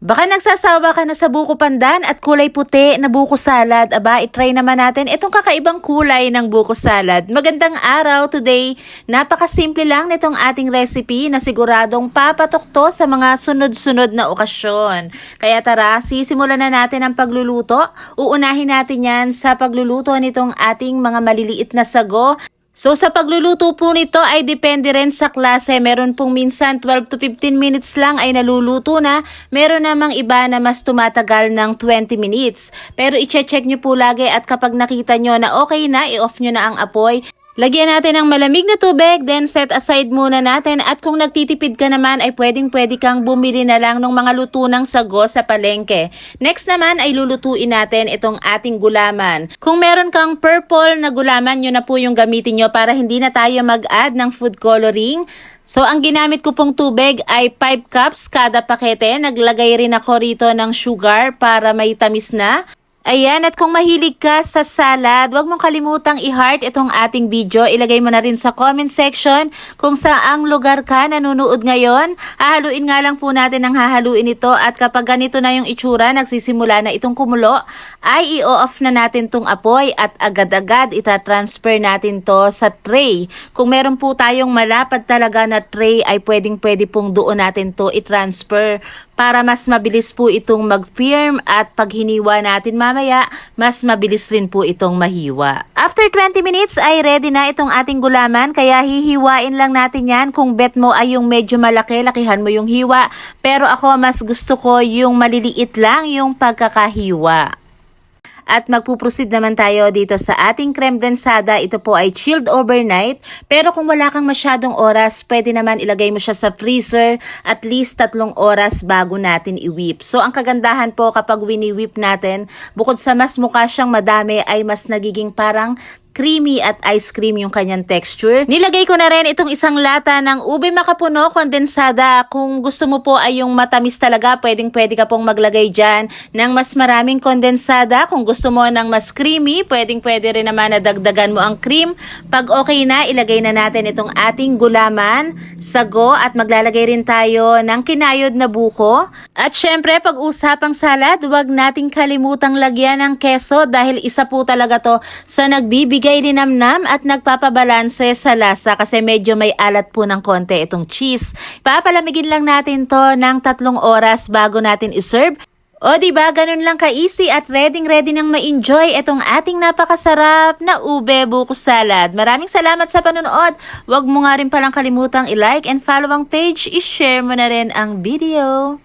Baka nagsasawa ka na sa buko pandan at kulay puti na buko salad. Aba, itry naman natin itong kakaibang kulay ng buko salad. Magandang araw today. Napakasimple lang nitong ating recipe na siguradong papatok to sa mga sunod-sunod na okasyon. Kaya tara, sisimulan na natin ang pagluluto. Uunahin natin yan sa pagluluto nitong ating mga maliliit na sago So sa pagluluto po nito ay depende rin sa klase. Meron pong minsan 12 to 15 minutes lang ay naluluto na. Meron namang iba na mas tumatagal ng 20 minutes. Pero i-check nyo po lagi at kapag nakita nyo na okay na, i-off nyo na ang apoy. Lagyan natin ng malamig na tubig, then set aside muna natin. At kung nagtitipid ka naman, ay pwedeng pwede kang bumili na lang ng mga luto ng sago sa palengke. Next naman ay lulutuin natin itong ating gulaman. Kung meron kang purple na gulaman, yun na po yung gamitin nyo para hindi na tayo mag-add ng food coloring. So, ang ginamit ko pong tubig ay 5 cups kada pakete. Naglagay rin ako rito ng sugar para may tamis na. Ayan, at kung mahilig ka sa salad, huwag mong kalimutang i-heart itong ating video. Ilagay mo na rin sa comment section kung saang lugar ka nanonood ngayon. Hahaluin nga lang po natin ang hahaluin ito at kapag ganito na yung itsura, nagsisimula na itong kumulo, ay i-off na natin tong apoy at agad-agad itatransfer natin to sa tray. Kung meron po tayong malapad talaga na tray, ay pwedeng-pwede pong doon natin to i-transfer para mas mabilis po itong mag-firm at pag hiniwa natin mamaya, mas mabilis rin po itong mahiwa. After 20 minutes ay ready na itong ating gulaman kaya hihiwain lang natin yan. Kung bet mo ay yung medyo malaki, lakihan mo yung hiwa. Pero ako mas gusto ko yung maliliit lang yung pagkakahiwa. At magpuproceed naman tayo dito sa ating creme densada. Ito po ay chilled overnight. Pero kung wala kang masyadong oras, pwede naman ilagay mo siya sa freezer at least tatlong oras bago natin i-whip. So ang kagandahan po kapag wini-whip natin, bukod sa mas mukha siyang madami ay mas nagiging parang creamy at ice cream yung kanyang texture. Nilagay ko na rin itong isang lata ng ube makapuno kondensada. Kung gusto mo po ay yung matamis talaga, pwedeng pwede ka pong maglagay dyan ng mas maraming kondensada. Kung gusto mo ng mas creamy, pwedeng pwede rin naman na dagdagan mo ang cream. Pag okay na, ilagay na natin itong ating gulaman, sago at maglalagay rin tayo ng kinayod na buko. At syempre, pag usapang salad, huwag nating kalimutang lagyan ng keso dahil isa po talaga to sa nagbibigay linamnam at nagpapabalanse sa lasa kasi medyo may alat po ng konti itong cheese. Papalamigin lang natin to ng tatlong oras bago natin iserve. O di ba ganun lang ka-easy at ready ready nang ma-enjoy itong ating napakasarap na ube buko salad. Maraming salamat sa panonood. Huwag mo nga rin palang kalimutang i-like and follow ang page. I-share mo na rin ang video.